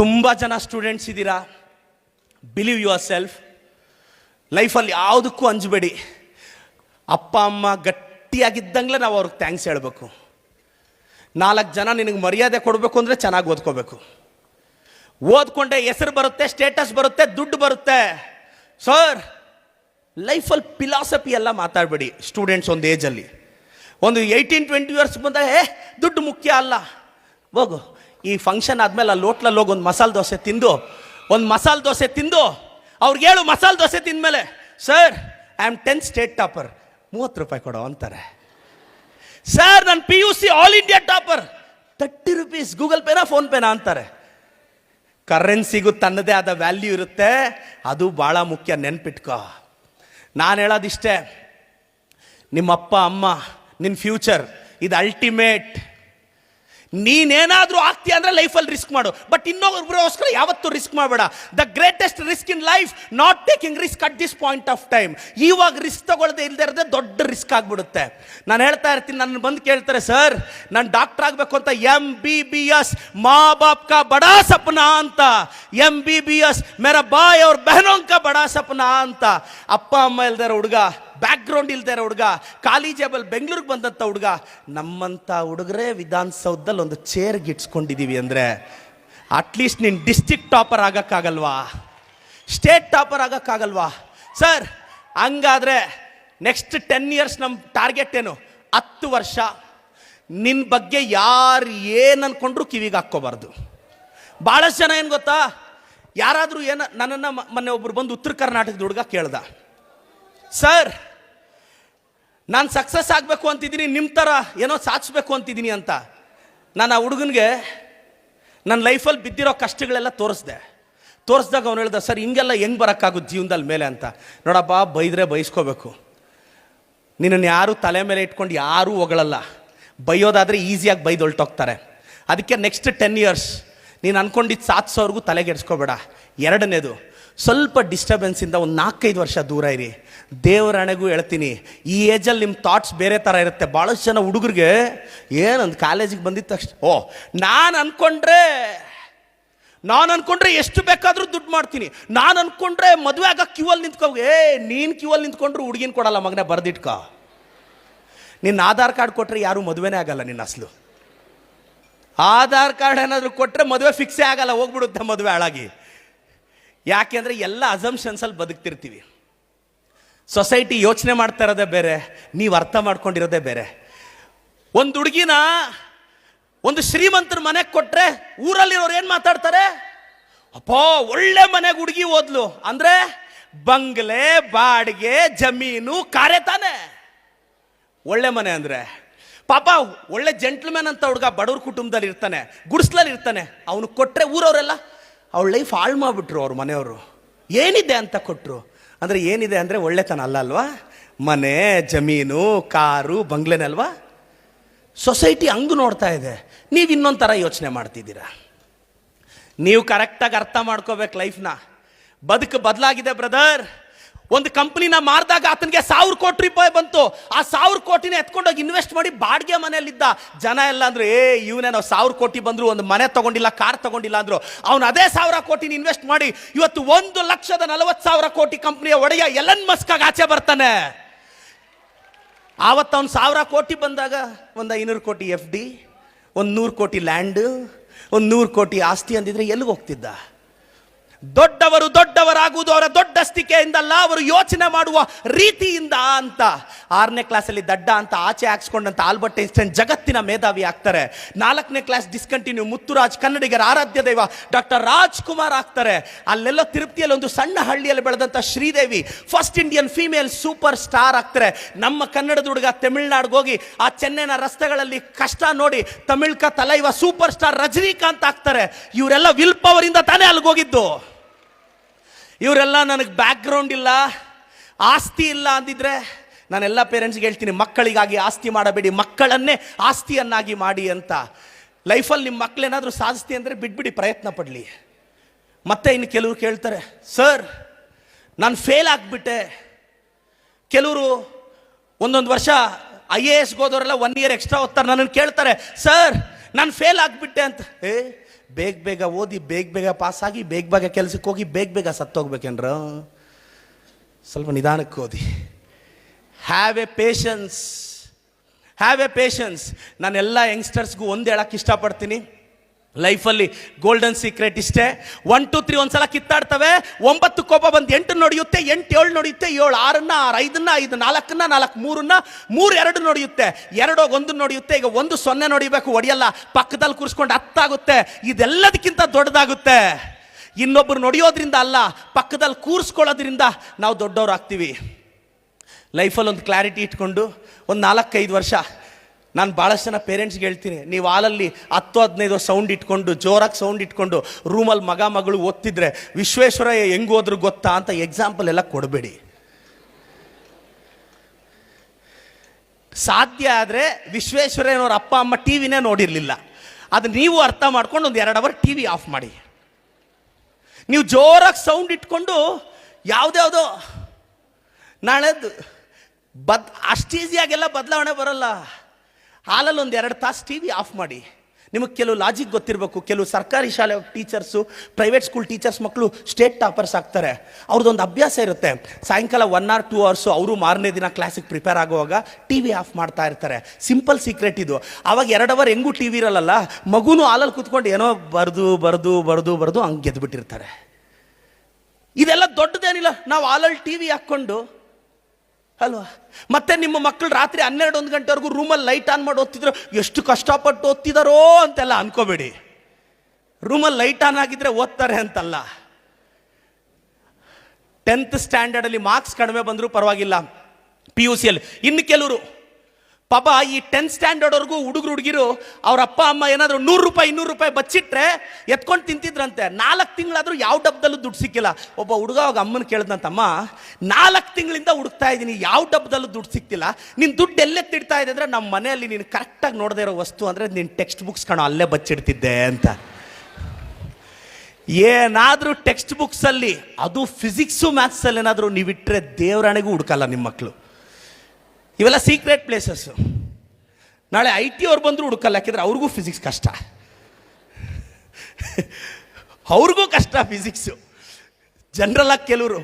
ತುಂಬ ಜನ ಸ್ಟೂಡೆಂಟ್ಸ್ ಇದ್ದೀರಾ ಬಿಲೀವ್ ಯುವರ್ ಸೆಲ್ಫ್ ಲೈಫಲ್ಲಿ ಯಾವುದಕ್ಕೂ ಅಂಜಬೇಡಿ. ಅಪ್ಪ, ಅಮ್ಮ ಗಟ್ಟಿಯಾಗಿದ್ದಂಗ್ಲೇ ನಾವು ಅವ್ರಿಗೆ ಥ್ಯಾಂಕ್ಸ್ ಹೇಳಬೇಕು. ನಾಲ್ಕು ಜನ ನಿನಗೆ ಮರ್ಯಾದೆ ಕೊಡಬೇಕು ಅಂದರೆ ಚೆನ್ನಾಗಿ ಓದ್ಕೋಬೇಕು. ಓದ್ಕೊಂಡೆ ಹೆಸರು ಬರುತ್ತೆ ಸ್ಟೇಟಸ್ ಬರುತ್ತೆ, ದುಡ್ಡು ಬರುತ್ತೆ. ಸರ್ ಲೈಫಲ್ಲಿ ಫಿಲಾಸಫಿ ಎಲ್ಲ ಮಾತಾಡಬೇಡಿ ಸ್ಟೂಡೆಂಟ್ಸ್ ಒಂದು ಏಜಲ್ಲಿ ಒಂದು ಏಯ್ಟೀನ್ ಟ್ವೆಂಟಿ ಇಯರ್ಸ್ ಬಂದಾಗ, ಏ, ದುಡ್ಡು ಮುಖ್ಯ ಅಲ್ಲ. ಹೋಗು. ಈ ಫಂಕ್ಷನ್ ಆದಮೇಲೆ ಅಲ್ಲಿ ಹೋಟ್ಲಲ್ಲಿ ಹೋಗಿ ಒಂದು ಮಸಾಲೆ ದೋಸೆ ತಿಂದು, ಒಂದು ಮಸಾಲೆ ದೋಸೆ ತಿಂದು, ಅವ್ರಿಗೆ ಹೇಳು masala dosa ತಿಂದಮೇಲೆ sir I am ten state topper ಮೂವತ್ತು ರೂಪಾಯಿ ಕೊಡೋ, ಅಂತಾರೆ. ಸರ್ ನಾನು P U C all India topper thirty rupees Google ಪೇನಾ phone ಪೇನಾ ಅಂತಾರೆ. ಕರೆನ್ಸಿಗೂ ತನ್ನದೇ ಆದ ವ್ಯಾಲ್ಯೂ ಇರುತ್ತೆ. ಅದು ಭಾಳ ಮುಖ್ಯ, ನೆನ್ಪಿಟ್ಕೋ. ನಾನು ಹೇಳೋದಿಷ್ಟೇ, ನಿಮ್ಮ ಅಪ್ಪ, ಅಮ್ಮ ನಿನ್ನ ಫ್ಯೂಚರ್ ಇದು ಅಲ್ಟಿಮೇಟ್ ನೀನೇನಾದರೂ ಆಗ್ತೀಯ ಅಂದರೆ ಲೈಫಲ್ಲಿ ರಿಸ್ಕ್ ಮಾಡು. ಬಟ್ ಇನ್ನೊಬ್ಬರಿಗೋಸ್ಕರ ಯಾವತ್ತೂ ರಿಸ್ಕ್ ಮಾಡಬೇಡ. The greatest risk in life not taking risk at this point of time ಇವಾಗ ರಿಸ್ಕ್ ತಗೊಳ್ಳದೆ ಇಲ್ಲದೆ ಇರೋದೇ ದೊಡ್ಡ ರಿಸ್ಕ್ ಆಗಿಬಿಡುತ್ತೆ. ನಾನು ಹೇಳ್ತಾ ಇರ್ತೀನಿ ನನ್ನ ಬಂದು ಕೇಳ್ತಾರೆ, ಸರ್, ನಾನು ಡಾಕ್ಟರ್ ಆಗಬೇಕು ಅಂತ ಎಂ ಬಿ ಬಿ ಎಸ್ ಮಾ ಬಾಪ್ ಕಾ ಬಡಾ ಸಪ್ನ ಅಂತ. ಎಂ ಬಿ ಬಿ ಎಸ್ ಮೇರ ಬಾಯ್ ಅವ್ರ ಬೆಹನೋಂಕ ಬಡಾ ಸಪ್ನಾ ಅಂತ. ಅಪ್ಪ, ಅಮ್ಮ ಇಲ್ದಾರ ಹುಡುಗ ಬ್ಯಾಕ್ಗ್ರೌಂಡ್ ಇಲ್ದೇ ಇರೋ ಹುಡುಗ ಕಾಲೇಜಬಲ್ ಬೆಂಗಳೂರಿಗೆ ಬಂದಂಥ ಹುಡುಗ ನಮ್ಮಂಥ ಹುಡುಗರೇ ವಿಧಾನಸೌಧದಲ್ಲಿ ಒಂದು ಚೇರ್ಗೆ ಇಟ್ಸ್ಕೊಂಡಿದ್ದೀವಿ ಅಂದರೆ ಅಟ್ಲೀಸ್ಟ್ ನೀನು ಡಿಸ್ಟಿಕ್ ಟಾಪರ್ ಆಗೋಕ್ಕಾಗಲ್ವಾ? ಸ್ಟೇಟ್ ಟಾಪರ್ ಆಗೋಕ್ಕಾಗಲ್ವಾ? ಸರ್ ಹಂಗಾದರೆ ನೆಕ್ಸ್ಟ್ ಟೆನ್ ಇಯರ್ಸ್ ನಮ್ಮ ಟಾರ್ಗೆಟ್ ಏನು? ಹತ್ತು ವರ್ಷ. ನಿನ್ನ ಬಗ್ಗೆ ಯಾರು ಏನು ಅನ್ಕೊಂಡ್ರು ಕಿವಿಗೆ ಹಾಕ್ಕೋಬಾರ್ದು. ಭಾಳಷ್ಟು ಜನ ಏನು ಗೊತ್ತಾ? ಯಾರಾದರೂ ಏನು ನನ್ನನ್ನು ಮೊನ್ನೆ ಒಬ್ರು ಬಂದು ಉತ್ತರ ಕರ್ನಾಟಕದ ಹುಡುಗ ಕೇಳ್ದ. ಸರ್ ನಾನು ಸಕ್ಸಸ್ ಆಗಬೇಕು ಅಂತಿದ್ದೀನಿ ನಿಮ್ಮ ಥರ ಏನೋ ಸಾಧಿಸ್ಬೇಕು ಅಂತಿದ್ದೀನಿ ಅಂತ. ನಾನು ಆ ಹುಡುಗನಿಗೆ ನನ್ನ ಲೈಫಲ್ಲಿ ಬಿದ್ದಿರೋ ಕಷ್ಟಗಳೆಲ್ಲ ತೋರಿಸ್ದೆ. ತೋರಿಸ್ದಾಗ ಅವ್ನು ಹೇಳ್ದ, ಸರ್, ಹಿಂಗೆಲ್ಲ ಹೆಂಗೆ ಬರೋಕ್ಕಾಗುತ್ತೆ ಜೀವನದಲ್ಲಿ ಮೇಲೆ ಅಂತ. ನೋಡಪ್ಪ, ಬೈದ್ರೆ ಬೈಸ್ಕೋಬೇಕು. ನಿನ್ನನ್ನು ಯಾರೂ ತಲೆ ಮೇಲೆ ಇಟ್ಕೊಂಡು ಯಾರೂ ಹೊಗಳಲ್ಲ. ಬೈಯೋದಾದರೆ ಈಸಿಯಾಗಿ ಬೈದು ಹೋಗ್ತಾರೆ ಅದಕ್ಕೆ ನೆಕ್ಸ್ಟ್ ಟೆನ್ ಇಯರ್ಸ್ ನೀನು ಅಂದ್ಕೊಂಡಿದ್ದು ಸಾಧಿಸೋರ್ಗೂ ತಲೆಗೆಡ್ಸ್ಕೋಬೇಡ. ಎರಡನೇದು ಸ್ವಲ್ಪ ಡಿಸ್ಟರ್ಬೆನ್ಸಿಂದ ಒಂದು ನಾಲ್ಕೈದು ವರ್ಷ ದೂರ ಇರಿ. ದೇವರ ಹಣೆಗೂ ಹೇಳ್ತೀನಿ, ಈ ಏಜಲ್ಲಿ ನಿಮ್ಮ ಥಾಟ್ಸ್ ಬೇರೆ ಥರ ಇರುತ್ತೆ. ಭಾಳಷ್ಟು ಜನ ಹುಡುಗರಿಗೆ, ಏನೊಂದು ಕಾಲೇಜಿಗೆ ಬಂದಿದ್ದ ತಕ್ಷಣ ಓ, ನಾನು ಅಂದ್ಕೊಂಡ್ರೆ ನಾನು ಅಂದ್ಕೊಂಡ್ರೆ ಎಷ್ಟು ಬೇಕಾದರೂ ದುಡ್ಡು ಮಾಡ್ತೀನಿ. ನಾನು ಅಂದ್ಕೊಂಡ್ರೆ ಮದುವೆ ಆಗ ಕ್ಯೂವಲ್ಲಿ ನಿಂತ್ಕೋ, ಏ, ನೀನು ಕ್ಯೂವಲ್ಲಿ ನಿಂತ್ಕೊಂಡ್ರು ಹುಡುಗಿನ ಕೊಡಲ್ಲ, ಮಗನೇ ಬರೆದಿಟ್ಕ. ನಿನ್ನ ಆಧಾರ್ ಕಾರ್ಡ್ ಕೊಟ್ಟರೆ ಯಾರೂ ಮದುವೆನೇ ಆಗಲ್ಲ ನಿನ್ನ ಅಸಲು. ಆಧಾರ್ ಕಾರ್ಡ್ ಏನಾದರೂ ಕೊಟ್ಟರೆ ಮದುವೆ ಫಿಕ್ಸೇ ಆಗಲ್ಲ, ಹೋಗ್ಬಿಡುತ್ತೆ ಮದುವೆ ಹಾಳಾಗಿ. ಯಾಕೆಂದರೆ ಎಲ್ಲ ಅಸಂಪ್ಷನ್ಸಲ್ಲಿ ಬದುಕ್ತಿರ್ತೀವಿ. ಸೊಸೈಟಿ ಯೋಚನೆ ಮಾಡ್ತಾ ಇರೋದೇ ಬೇರೆ, ನೀವು ಅರ್ಥ ಮಾಡ್ಕೊಂಡಿರೋದೇ ಬೇರೆ. ಒಂದು ಹುಡುಗಿನ ಒಂದು ಶ್ರೀಮಂತರ ಮನೆಗೆ ಕೊಟ್ರೆ ಊರಲ್ಲಿರೋರು ಏನು ಮಾತಾಡ್ತಾರೆ? ಅಪ್ಪ, ಒಳ್ಳೆ ಮನೆಗೆ ಹುಡುಗಿ ಓದ್ಲು. ಅಂದ್ರೆ ಬಂಗ್ಲೆ, ಬಾಡಿಗೆ, ಜಮೀನು ಕಾರ್ಯತಾನೆ ತಾನೆ. ಒಳ್ಳೆ ಮನೆ ಅಂದ್ರೆ. ಪಾಪ, ಒಳ್ಳೆ ಜೆಂಟ್ಲ್ಮ್ಯಾನ್ ಅಂತ ಹುಡುಗ ಬಡವ್ರ ಕುಟುಂಬದಲ್ಲಿ ಇರ್ತಾನೆ ಗುಡಿಸ್ಲಲ್ಲಿ ಇರ್ತಾನೆ ಅವನು ಕೊಟ್ಟರೆ ಊರವರೆಲ್ಲ ಅವಳ ಲೈಫ್ ಹಾಳು ಮಾಡಿಬಿಟ್ರು ಅವ್ರ ಮನೆಯವರು. ಏನಿದೆ ಅಂತ ಕೊಟ್ಟರು ಅಂದರೆ ಏನಿದೆ ಅಂದರೆ ಒಳ್ಳೆತನ ಅಲ್ಲ ಅಲ್ವಾ? ಮನೆ, ಜಮೀನು, ಕಾರು ಬಂಗ್ಲೆನಲ್ವಾ ಸೊಸೈಟಿ ಹಂಗೂ ನೋಡ್ತಾ ಇದೆ. ನೀವು ಇನ್ನೊಂದು ಥರ ಯೋಚನೆ ಮಾಡ್ತಿದ್ದೀರಾ? ನೀವು ಕರೆಕ್ಟಾಗಿ ಅರ್ಥ ಮಾಡ್ಕೋಬೇಕು ಲೈಫ್ನ ಬದುಕು ಬದಲಾಗಿದೆ ಬ್ರದರ್ ಒಂದು ಕಂಪ್ನಿನ ಮಾರಿದಾಗ ಆತನಿಗೆ ಸಾವಿರ ಕೋಟಿ ರೂಪಾಯಿ ಬಂತು. ಆ ಸಾವಿರ ಕೋಟಿನ ಎತ್ಕೊಂಡೋಗಿ ಇನ್ವೆಸ್ಟ್ ಮಾಡಿ ಬಾಡಿಗೆ ಮನೆಯಲ್ಲಿದ್ದ ಜನ ಎಲ್ಲ ಅಂದ್ರೆ, ಏ ಇವನೇನೋ ಸಾವಿರ ಕೋಟಿ ಬಂದ್ರು, ಒಂದು ಮನೆ ತಗೊಂಡಿಲ್ಲ, ಕಾರ್ ತಗೊಂಡಿಲ್ಲ ಅಂದ್ರು. ಅವನು ಅದೇ ಸಾವಿರ ಕೋಟಿನ ಇನ್ವೆಸ್ಟ್ ಮಾಡಿ ಇವತ್ತು ಒಂದು ಲಕ್ಷದ ನಲವತ್ತು ಸಾವಿರ ಕೋಟಿ ಕಂಪ್ನಿಯ ಒಡೆಯ ಎಲನ್ ಮಸ್ಕಾಗ ಆಚೆ ಬರ್ತಾನೆ. ಆವತ್ತು ಅವ್ನು ಸಾವಿರ ಕೋಟಿ ಬಂದಾಗ ಒಂದು ಐನೂರು ಕೋಟಿ ಎಫ್ ಡಿ ಒಂದು ನೂರು ಕೋಟಿ ಲ್ಯಾಂಡ್ ಒಂದು ನೂರು ಕೋಟಿ ಆಸ್ತಿ ಅಂದಿದ್ರೆ ಎಲ್ಲಿಗೆ ಹೋಗ್ತಿದ್ದ? ದೊಡ್ಡವರು ದೊಡ್ಡವರಾಗುವುದು ಅವರ ದೊಡ್ಡ ದೊಡ್ಡಸ್ತಿಕೆಯಿಂದಲ್ಲ ಅವರು ಯೋಚನೆ ಮಾಡುವ ರೀತಿಯಿಂದ ಅಂತ. ಆರನೇ ಕ್ಲಾಸಲ್ಲಿ ದಡ್ಡ ಅಂತ ಆಚೆ ಹಾಕ್ಸ್ಕೊಂಡಂತ ಆಲ್ಬರ್ಟ್ ಐನ್ಸ್ಟೈನ್ ಜಗತ್ತಿನ ಮೇಧಾವಿ ಆಗ್ತಾರೆ. ನಾಲ್ಕನೇ ಕ್ಲಾಸ್ ಡಿಸ್ಕಂಟಿನ್ಯೂ ಮುತ್ತುರಾಜ್ ಕನ್ನಡಿಗರ ಆರಾಧ್ಯ ದೈವ ಡಾಕ್ಟರ್ ರಾಜ್ಕುಮಾರ್ ಆಗ್ತಾರೆ. ಅಲ್ಲೆಲ್ಲ ತಿರುಪ್ತಿಯಲ್ಲಿ ಒಂದು ಸಣ್ಣ ಹಳ್ಳಿಯಲ್ಲಿ ಬೆಳೆದಂಥ Sridevi, first Indian female super star ಆಗ್ತಾರೆ. ನಮ್ಮ ಕನ್ನಡದ ಹುಡುಗ ತಮಿಳ್ನಾಡಿಗೆ ಹೋಗಿ ಆ ಚೆನ್ನೈನ ರಸ್ತೆಗಳಲ್ಲಿ ಕಷ್ಟ ನೋಡಿ ತಮಿಳ್ಕ ತಲೈವ ಸೂಪರ್ ಸ್ಟಾರ್ ರಜನಿಕಾಂತ್ ಆಗ್ತಾರೆ. ಇವರೆಲ್ಲ ವಿಲ್ ಪವರ್ ಇಂದ ತಾನೇ ಅಲ್ಲಿಗೆ ಹೋಗಿದ್ದು. ಇವರೆಲ್ಲ ನನಗೆ ಬ್ಯಾಕ್ಗ್ರೌಂಡ್ ಇಲ್ಲ, ಆಸ್ತಿ ಇಲ್ಲ ಅಂದಿದ್ರೆ ನಾನೆಲ್ಲ ಪೇರೆಂಟ್ಸ್ಗೆ ಹೇಳ್ತೀನಿ, ಮಕ್ಕಳಿಗಾಗಿ ಆಸ್ತಿ ಮಾಡಬೇಡಿ, ಮಕ್ಕಳನ್ನೇ ಆಸ್ತಿಯನ್ನಾಗಿ ಮಾಡಿ ಅಂತ. ಲೈಫಲ್ಲಿ ನಿಮ್ಮ ಮಕ್ಕಳೇನಾದರೂ ಸಾಧಿಸ್ತಿ ಅಂದರೆ ಬಿಟ್ಬಿಡಿ, ಪ್ರಯತ್ನ ಪಡಲಿ. ಮತ್ತೆ ಇನ್ನು ಕೆಲವರು ಕೇಳ್ತಾರೆ ಸರ್ ನಾನು ಫೇಲ್ ಆಗಿಬಿಟ್ಟೆ. ಕೆಲವರು ಒಂದೊಂದು ವರ್ಷ ಐ ಎ ಎಸ್ಗೆ ಹೋದವರೆಲ್ಲ ಒನ್ ಇಯರ್ ಎಕ್ಸ್ಟ್ರಾ ಓದ್ತಾರೆ ನನ್ನನ್ನು ಕೇಳ್ತಾರೆ ಸರ್ ನಾನು ಫೇಲ್ ಆಗಿಬಿಟ್ಟೆ ಅಂತ. ಏ ಬೇಗ ಬೇಗ ಓದಿ, ಬೇಗ ಬೇಗ ಪಾಸಾಗಿ, ಬೇಗ ಬೇಗ ಕೆಲಸಕ್ಕೆ ಹೋಗಿ, ಬೇಗ ಬೇಗ ಸತ್ತೋಗ್ಬೇಕೇನ್ರ? ಸ್ವಲ್ಪ ನಿಧಾನಕ್ಕೆ ಓದಿ. Have a patience have a patience ನಾನೆಲ್ಲ ಯಂಗ್ಸ್ಟರ್ಸ್ಗೂ ಒಂದು ಹೇಳಕ್ಕೆ ಇಷ್ಟಪಡ್ತೀನಿ. ಲೈಫಲ್ಲಿ ಗೋಲ್ಡನ್ ಸೀಕ್ರೆಟ್ ಇಷ್ಟೇ. ಒನ್ ಟು ತ್ರೀ ಒಂದ್ಸಲ ಕಿತ್ತಾಡ್ತವೆ. ಒಂಬತ್ತು ಕೋಪ ಬಂದು ಎಂಟು ನಡೆಯುತ್ತೆ, ಎಂಟು, ಏಳು ನಡೆಯುತ್ತೆ, ಏಳು, ಆರನ್ನ, ಆರು, ಐದನ್ನ, ಐದು, ನಾಲ್ಕನ್ನ, ನಾಲ್ಕು, ಮೂರನ್ನ, ಮೂರು, ಎರಡು ನಡೆಯುತ್ತೆ. ಎರಡು, ಒಂದು ನಡೆಯುತ್ತೆ, ಈಗ ಒಂದು ಸೊನ್ನೆ ನೋಡಿಬೇಕು, ಒಡೆಯಲ್ಲ. ಪಕ್ಕದಲ್ಲಿ ಕೂರಿಸ್ಕೊಂಡು ಹತ್ತಾಗುತ್ತೆ. ಇದೆಲ್ಲದಕ್ಕಿಂತ ದೊಡ್ಡದಾಗುತ್ತೆ. ಇನ್ನೊಬ್ಬರು ನೋಡಿಯೋದ್ರಿಂದ ಅಲ್ಲ, ಪಕ್ಕದಲ್ಲಿ ಕೂರಿಸ್ಕೊಳ್ಳೋದ್ರಿಂದ ನಾವು ದೊಡ್ಡವ್ರು ಆಗ್ತೀವಿ ಲೈಫಲ್ಲಿ ಒಂದು ಕ್ಲಾರಿಟಿ ಇಟ್ಕೊಂಡು, ಒಂದು ನಾಲ್ಕೈದು ವರ್ಷ ನಾನು ಭಾಳಷ್ಟು ಜನ ಪೇರೆಂಟ್ಸ್ಗೆ ಹೇಳ್ತೀನಿ, ನೀವು ಹಾಲಲ್ಲಿ ಹತ್ತು ಹದಿನೈದು ಸೌಂಡ್ ಇಟ್ಕೊಂಡು, ಜೋರಾಗಿ ಸೌಂಡ್ ಇಟ್ಕೊಂಡು ರೂಮಲ್ಲಿ ಮಗ ಮಗಳು ಓದ್ತಿದ್ರೆ ವಿಶ್ವೇಶ್ವರಯ್ಯ ಹೆಂಗೆ ಹೋದ್ರು ಗೊತ್ತಾ ಅಂತ ಎಕ್ಸಾಂಪಲ್ ಎಲ್ಲ ಕೊಡಬೇಡಿ. ಸಾಧ್ಯ ಆದರೆ ವಿಶ್ವೇಶ್ವರಯ್ಯನವ್ರ ಅಪ್ಪ, ಅಮ್ಮ ಟಿ ವಿನೇ ನೋಡಿರಲಿಲ್ಲ. ಅದು ನೀವು ಅರ್ಥ ಮಾಡ್ಕೊಂಡು ಒಂದು ಎರಡು ಅವರ್ ಟಿ ವಿ ಆಫ್ ಮಾಡಿ. ನೀವು ಜೋರಾಗಿ ಸೌಂಡ್ ಇಟ್ಕೊಂಡು ಯಾವುದ್ಯಾವುದೋ ನಾಳೆದು ಬದ್ ಅಷ್ಟು ಈಸಿಯಾಗೆಲ್ಲ ಬದಲಾವಣೆ ಬರಲ್ಲ. ಹಾಲಲ್ಲಿ ಒಂದು ಎರಡು ತಾಸು ಟಿ ವಿ ಆಫ್ ಮಾಡಿ. ನಿಮಗೆ ಕೆಲವು ಲಾಜಿಕ್ ಗೊತ್ತಿರಬೇಕು, ಕೆಲವು ಸರ್ಕಾರಿ ಶಾಲೆ ಟೀಚರ್ಸು ಪ್ರೈವೇಟ್ ಸ್ಕೂಲ್ ಟೀಚರ್ಸ್ ಮಕ್ಕಳು ಸ್ಟೇಟ್ ಟಾಪರ್ಸ್ ಆಗ್ತಾರೆ. ಅವ್ರದ್ದೊಂದು ಅಭ್ಯಾಸ ಇರುತ್ತೆ. ಸಾಯಂಕಾಲ ಒನ್ ಆರ್ ಟೂ ಅವರ್ಸು ಅವರು ಮಾರನೇ ದಿನ ಕ್ಲಾಸಿಗೆ ಪ್ರಿಪೇರ್ ಆಗುವಾಗ ಟಿ ವಿ ಆಫ್ ಮಾಡ್ತಾ ಇರ್ತಾರೆ. ಸಿಂಪಲ್ ಸೀಕ್ರೆಟ್ ಇದು. ಆವಾಗ ಎರಡು ಅವರ್ ಹೆಂಗೂ ಟಿ ವಿ ಇರಲ್ಲ ಮಗುನೂ ಹಾಲಲ್ಲಿ ಕೂತ್ಕೊಂಡು ಏನೋ ಬರೆದು ಬರೆದು ಬರೆದು ಬರೆದು ಹಂಗೆ ಗೆದ್ದುಬಿಟ್ಟಿರ್ತಾರೆ ಇದೆಲ್ಲ ದೊಡ್ಡದೇನಿಲ್ಲ. ನಾವು ಹಾಲಲ್ಲಿ ಟಿ ವಿ ಹಾಕ್ಕೊಂಡು ಅಲ್ವಾ ಮತ್ತೆ ನಿಮ್ಮ ಮಕ್ಕಳು ರಾತ್ರಿ ಹನ್ನೆರಡು ಒಂದು ಗಂಟೆವರೆಗೂ ರೂಮಲ್ಲಿ ಲೈಟ್ ಆನ್ ಮಾಡಿ ಓದ್ತಿದ್ರು. ಎಷ್ಟು ಕಷ್ಟಪಟ್ಟು ಓದ್ತಿದಾರೋ ಅಂತೆಲ್ಲ ಅನ್ಕೋಬೇಡಿ. ರೂಮಲ್ಲಿ ಲೈಟ್ ಆನ್ ಆಗಿದ್ರೆ ಓದ್ತಾರೆ ಅಂತಲ್ಲ. ಟೆಂತ್ ಸ್ಟ್ಯಾಂಡರ್ಡಲ್ಲಿ ಮಾರ್ಕ್ಸ್ ಕಡಿಮೆ ಬಂದರೂ ಪರವಾಗಿಲ್ಲ. ಪಿ ಯು ಸಿಯಲ್ಲಿ ಇನ್ನು ಕೆಲವರು ಪಾಪ ಈ ಟೆಂತ್ ಸ್ಟ್ಯಾಂಡರ್ಡ್ವರೆಗೂ ಹುಡುಗರು ಹುಡುಗಿರು, ಅವ್ರ ಅಪ್ಪ, ಅಮ್ಮ ಏನಾದರೂ ನೂರು ರೂಪಾಯಿ, ಇನ್ನೂರು ರೂಪಾಯಿ ಬಚ್ಚಿಟ್ರೆ ಎತ್ಕೊಂಡು ತಿಂತಿದ್ರಂತೆ. ನಾಲ್ಕು ತಿಂಗಳಾದರೂ ಯಾವ ಡಬ್ಬದಲ್ಲೂ ದುಡ್ಡು ಸಿಕ್ಕಿಲ್ಲ. ಒಬ್ಬ ಹುಡುಗ ಅವಾಗ ಅಮ್ಮನ ಕೇಳ್ದಂತಮ್ಮ ನಾಲ್ಕು ತಿಂಗಳಿಂದ ಹುಡುಕ್ತಾ ಇದ್ದೀನಿ ಯಾವ ಡಬ್ಬದಲ್ಲೂ ದುಡ್ಡು ಸಿಕ್ತಿಲ್ಲ. ನಿನ್ನ ದುಡ್ಡು ಎಲ್ಲೇ ತಿಡ್ತಾ ಇದೆ ಅಂದರೆ ನಮ್ಮ ಮನೆಯಲ್ಲಿ ನೀನು ಕರೆಕ್ಟಾಗಿ ನೋಡದೇ ಇರೋ ವಸ್ತು ಅಂದರೆ ನಿನ್ನ ಟೆಕ್ಸ್ಟ್ ಬುಕ್ಸ್ ಕಣೋ, ಅಲ್ಲೇ ಬಚ್ಚಿಡ್ತಿದ್ದೆ ಅಂತ. ಏನಾದರೂ ಟೆಕ್ಸ್ಟ್ ಬುಕ್ಸಲ್ಲಿ ಅದು ಫಿಸಿಕ್ಸು ಮ್ಯಾಥ್ಸಲ್ಲಿ ಏನಾದರೂ ನೀವಿಟ್ಟರೆ ದೇವರಾಣೆಗೂ ಹುಡುಕಲ್ಲ ನಿಮ್ಮ ಮಕ್ಕಳು ಇವೆಲ್ಲ ಸೀಕ್ರೆಟ್ ಪ್ಲೇಸಸ್ಸು ನಾಳೆ ಐ ಟಿ ಅವ್ರು ಬಂದರೂ ಹುಡುಕಲ್ಲ, ಯಾಕೆಂದ್ರೆ ಅವ್ರಿಗೂ ಫಿಸಿಕ್ಸ್ ಕಷ್ಟ. ಅವ್ರಿಗೂ ಕಷ್ಟ ಫಿಸಿಕ್ಸು ಜನರಲಾಗಿ ಕೆಲವರು